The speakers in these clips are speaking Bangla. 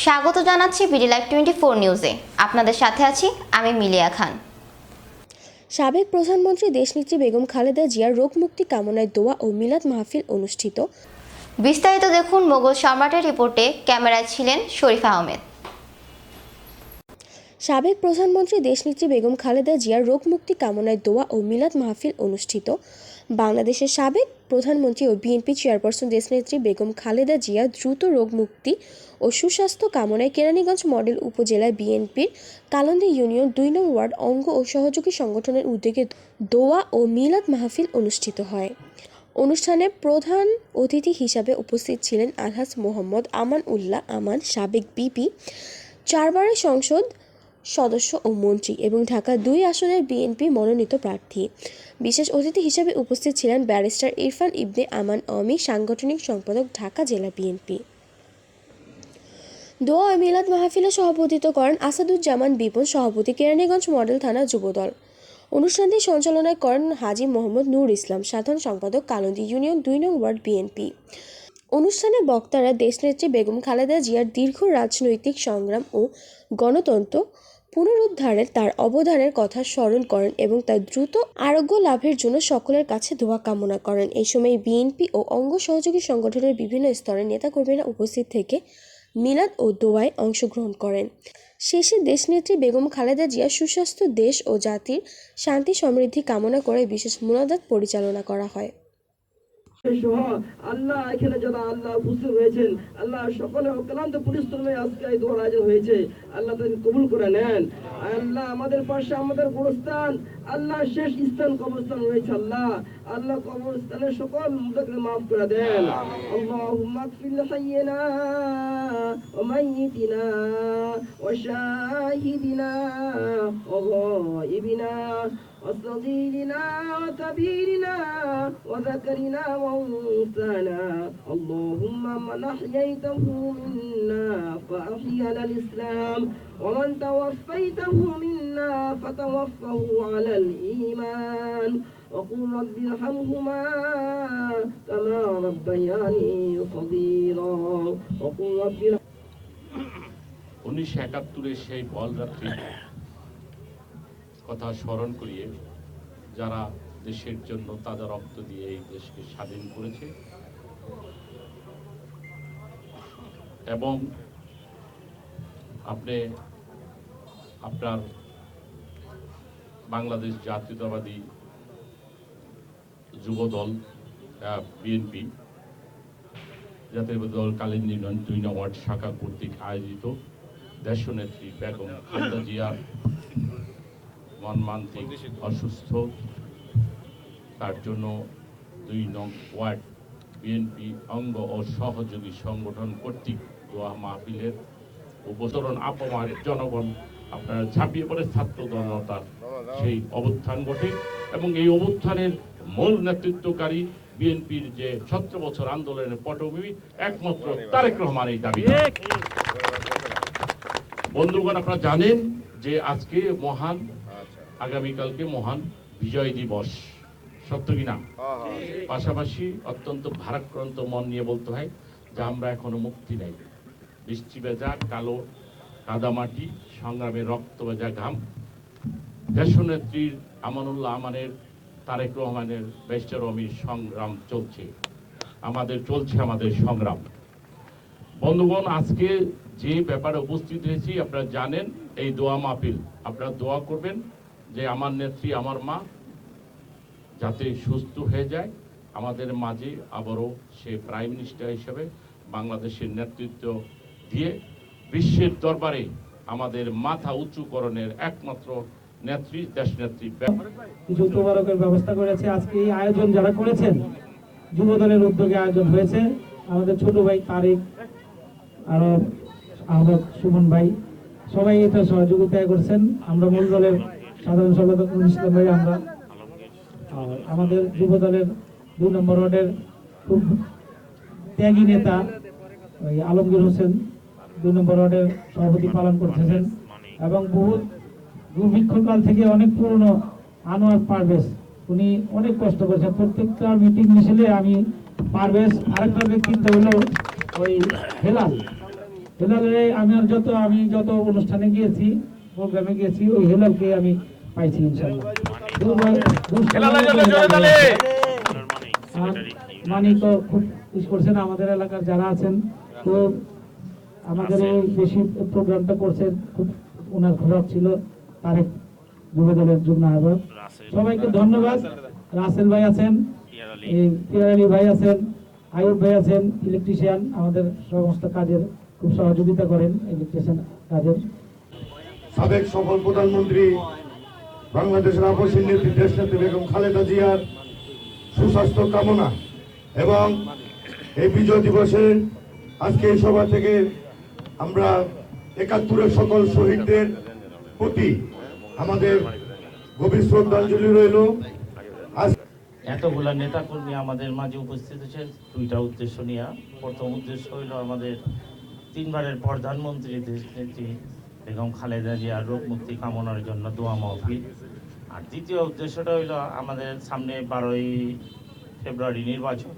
স্বাগত জানাচ্ছি বিডি লাইভ টোয়েন্টি ফোর নিউজে। আপনাদের সাথে আছি আমি মিলিয়া খান। সাবেক প্রধানমন্ত্রী দেশনেত্রী বেগম খালেদা জিয়ার রোগ মুক্তি কামনায় দোয়া ও মিলাদ মাহফিল অনুষ্ঠিত। বিস্তারিত দেখুন মোগল সম্রাটের রিপোর্টে ক্যামেরায় ছিলেন শরীফ আহমেদ। সাবেক প্রধানমন্ত্রী দেশনেত্রী বেগম খালেদা জিয়ার রোগ মুক্তি কামনায় দোয়া ও মিলাদ মাহফিল অনুষ্ঠিত। বাংলাদেশের সাবেক প্রধানমন্ত্রী ও বিএনপি চেয়ারপারসন দেশনেত্রী বেগম খালেদা জিয়া দ্রুত রোগমুক্তি ও সুস্বাস্থ্য কামনায় কেরানীগঞ্জ মডেল উপজেলায় বিএনপির কালন্দি ইউনিয়ন দুই নং ওয়ার্ড অঙ্গ ও সহযোগী সংগঠনের উদ্যোগে দোয়া ও মিলাদ মাহফিল অনুষ্ঠিত হয়। অনুষ্ঠানে প্রধান অতিথি হিসাবে উপস্থিত ছিলেন আলহাজ মোহাম্মদ আমান উল্লাহ আমান সাবেক বিপি, চারবারের সংসদ সদস্য ও মন্ত্রী এবং ঢাকা দুই আসনের বিএনপি মনোনীত প্রার্থী। বিশেষ অতিথি হিসেবে উপস্থিত ছিলেন ব্যারিস্টার ইরফান ইবনে আমান অমি, সাংগঠনিক সম্পাদক ঢাকা জেলা বিএনপি। দোয়া মিলাদ মাহফিলে সভাপতিত্ব করেন আসাদুজ্জামান বিপন সভাপতি কেরানীগঞ্জ মডেল থানা যুবদল। অনুষ্ঠানটি সঞ্চালনা করেন হাজি মোহাম্মদ নূর ইসলাম, সাধারণ সম্পাদক কালন্দি ইউনিয়ন দুই নং ওয়ার্ড বিএনপি। অনুষ্ঠানে বক্তারা দেশনেত্রী বেগম খালেদা জিয়ার দীর্ঘ রাজনৈতিক সংগ্রাম ও গণতন্ত্র পুনরুদ্ধারের তার অবদানের কথা স্মরণ করেন এবং তার দ্রুত আরোগ্য লাভের জন্য সকলের কাছে দোয়া কামনা করেন। এই সময় বিএনপি ও অঙ্গ সহযোগী সংগঠনের বিভিন্ন স্তরের নেতাকর্মীরা উপস্থিত থেকে মিলাদ ও দোয়ায় অংশগ্রহণ করেন। শেষে দেশনেত্রী বেগম খালেদা জিয়া সুস্বাস্থ্য দেশ ও জাতির শান্তি সমৃদ্ধি কামনা করে বিশেষ মুনাদাত পরিচালনা করা হয়। সহ আল্লাহ এখানে যারা আল্লাহ উপস্থিত হয়েছেন আল্লাহ সকলে অক্লান্ত পরিশ্রমে আজকে এই দোয়ার আয়োজন হয়েছে আল্লাহ তাদের কবুল করে নেন আল্লাহ আমাদের পাশে আমাদের গোরস্থান আল্লাহ শেষ স্থান কবরস্থান রয়েছে আল্লাহ আল্লাহ কবরস্থানের সকল মুদাকে মাফ করে দেন اللهم اغفر لحينا وميتنا وشاهدنا وغائبنا وصغيرنا وكبيرنا وذكرنا وانثانا اللهم من احييته منا فاحيا على الاسلام ومن توفيته منا فتوفه على الايمان وقل رب ارحمهما كما ربياني صغيرا وقل رب উনিশশো একাত্তরের সেই বলরাত্রি কথা স্মরণ করিয়ে যারা দেশের জন্য তাদের রক্ত দিয়ে এই দেশকে স্বাধীন করেছে এবং আপনি আপনার বাংলাদেশ জাতীয়তাবাদী যুবদল বিএনপি জাতীয় দল কালীন ইউনিয়ন দুই নং ওয়ার্ড শাখা কর্তৃক আয়োজিত দেশনেত্রী বেগম খালেদা জিয়ার মর্মান্তিক অসুস্থ তার জন্য দুই নং ওয়ার্ড বিএনপি অঙ্গ ও সহযোগী সংগঠন কর্তৃক দোয়া মাহফিলের উপচরণ আপমার জনগণ আপনারা ঝাঁপিয়ে পড়ে ছাত্র জনতার সেই অবস্থান ঘটে এবং এই অবস্থানের মূল নেতৃত্বকারী বিএনপির যে সতেরো বছর আন্দোলনের পটভূমি একমাত্র তারেক রহমান এই দাবি। বন্ধুগণ আপনারা জানেন যে আজকে মহান আগামীকালকে মহান বিজয় দিবস। সত্য কিনা পাশাপাশি অত্যন্ত ভারাক্রান্ত মন নিয়ে বলতে হয় যে আমরা এখনও মুক্তি নেই বৃষ্টি ভেজা, কালো কাদামাটি সংগ্রামে রক্ত ভেজা ঘাম। দেশনেত্রীর আমানুল্লাহ আমানের, তারেক রহমানের, বেস্টার অমির সংগ্রাম চলছে। আমাদের চলছে আমাদের সংগ্রাম। বন্ধুগণ, আজকে যে ব্যাপারে উপস্থিত হয়েছি, আপনারা জানেন, এই দোয়া মাহফিল। আপনারা দোয়া করবেন যে আমার নেত্রী, আমার মা যাতে সুস্থ হয়ে যায়। আমাদের মাঝে আবারও সে প্রাইম মিনিস্টার হিসেবে বাংলাদেশের নেতৃত্ব দিয়ে বিশ্বের দরবারে আমাদের মাথা উঁচুকরণের একমাত্র নেত্রী দেশ নেত্রী কিছু ব্যবস্থা করেছে। আজকে এই আয়োজন যারা করেছেন যুব দলের উদ্যোগে আয়োজন হয়েছে। আমাদের ছোট ভাই তারেক, আরও আহমদ সুমন ভাই, সবাই এটা সহযোগিতা করছেন। আমরা মূল দলের সাধারণ সম্পাদক নুরুল ইসলাম ভাই আমরা আমাদের যুব দলের দুই নম্বর ওয়ার্ডের খুব ত্যাগী নেতা ওই আলমগীর হোসেন দুই নম্বর ওয়ার্ডের সভাপতি পালন করতেছেন এবং বহু দুর্ভিক্ষকাল থেকে অনেক পুরনো আনোয়ার পারভেজ। উনি অনেক কষ্ট করেছেন। প্রত্যেকটা মিটিং মিছিলে আমি পারভেজ, আরেকটা ব্যক্তিত্ব হলো ওই হেলাল। হেলালের আমি যত আমি যত অনুষ্ঠানে গিয়েছি প্রোগ্রামে গেছি ওই হেলালকে আমি পাইছি দুর্বল- দুষ্কর্ম খুব ইস করছেন আমাদের এলাকার যারা আছেন তো আমাদের এই বেশি প্রোগ্রামটা করছেন খুব ওনার খরচ ছিল তারেক যুবদলের জন্য আবার সবাইকে ধন্যবাদ। রাসেল ভাই। আছেন এই পিয়ার ভাই আছেন আয়ুব ভাই আছেন ইলেকট্রিশিয়ান আমাদের সমস্ত কাজের খুব সহযোগিতা করেন ইলেকট্রিশিয়ান কাজের। সাবেক সফল প্রধানমন্ত্রী বাংলাদেশের আপসীর নেত্রী দেশনেত্রী বেগম খালেদা জিয়ার সুস্বাস্থ্য কামনা এবং এই বিজয় দিবসে আজকে এই সভা থেকে আমরা একাত্তরের সকল শহীদদের প্রতি আমাদের গভীর শ্রদ্ধাঞ্জলি রইল। এতগুলা নেতাকর্মী আমাদের মাঝে উপস্থিত হয়েছেন দুইটা উদ্দেশ্য নিয়ে। প্রথম উদ্দেশ্য হইল আমাদের তিনবারের প্রধানমন্ত্রী, দেশনেত্রী বেগম খালেদা জিয়ার রোগ মুক্তি কামনার জন্য দোয়া মাহফিল। আর দ্বিতীয় উদ্দেশ্যটা হইল আমাদের সামনে বারোই ফেব্রুয়ারি নির্বাচন।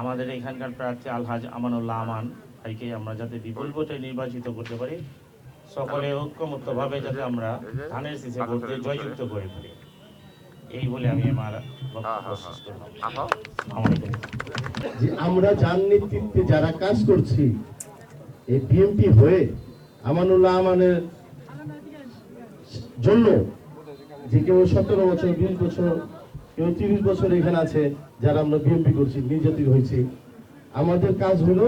আমাদের এখানকার প্রার্থী আলহাজ আমানুল্লাহ আমান ভাইকে আমরা যাতে বিপুল ভোটে নির্বাচিত করতে পারি সকলে ঐক্যমত্যভাবে যাতে আমরা ধানের শীষে ভোট দিয়ে জয়যুক্ত করে পারি এই বলে আমি আমার বক্তব্য শেষ করলাম। আসসালামু আলাইকুম। যে আমরা যার নেতৃত্বে যারা কাজ করছি এই বিএমপি হয়ে আমানুল্লাহ আমানের জন্য যে কেউ সতেরো বছর, বিশ বছর, কেউ তিরিশ বছর এখানে আছে, যারা আমরা বিএমপি করছি, নির্যাতিত হয়েছি। আমাদের কাজ হলো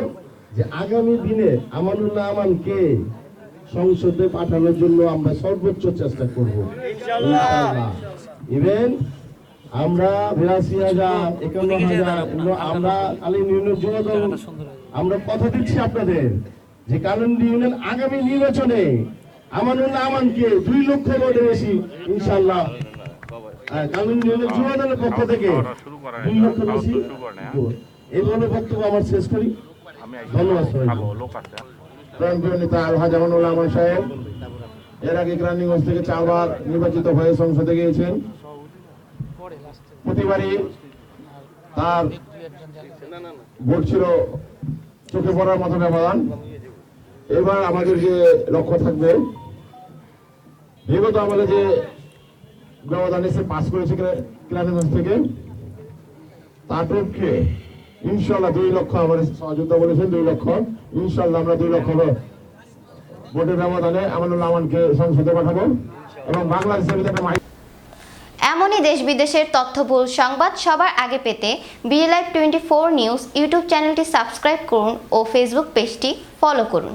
যে আগামী দিনে আমানুল্লাহ আমানকে সংসদে পাঠানোর জন্য আমরা সর্বোচ্চ চেষ্টা করব। ইভেন আমরা বিরাশি হাজার, একান্ন হাজার, আমরা আলী আমরা কথা দিচ্ছি আপনাদের। যে কানন্দ ইউনিয়ন আগামী নির্বাচনে আমানুল্লাহ আমানকে দুই লক্ষ ভোটে বেশি ইনশাল্লাহ কানন্দ ইউনিয়নের যুবদলের পক্ষ থেকে দুই লক্ষ বেশি এই বলে বক্তব্য আমার শেষ করি। ধন্যবাদ সবাইকে। প্রাণপ্রিয় নেতা আলহাজ আমানুল্লাহ আমান সাহেব এর আগে থেকে চারবার নির্বাচিত হয়ে সংসদে গিয়েছেন। প্রতিবারই তার ভোট ছিল চোখে পড়ার মতো ব্যবধান। এবার আমাদের যে লক্ষ্য থাকবে। বিগত আমাদের যে ব্যবধান এসে পাস করেছে গ্রামীণগঞ্জ থেকে পক্ষে ইনশাল্লাহ দুই লক্ষ আমাদের সহযোগিতা বলেছেন, দুই লক্ষ। ইনশাল্লাহ আমরা দুই লক্ষ ভোটের ব্যবধানে আমানুল্লাহ আমানকে সংসদে পাঠাবো এবং বাংলাদেশের ভিতরে এমনই দেশ বিদেশের তথ্যবহুল সংবাদ সবার আগে পেতে BA live twenty four news YouTube চ্যানেলটি সাবস্ক্রাইব করুন ও ফেসবুক পেজটি ফলো করুন।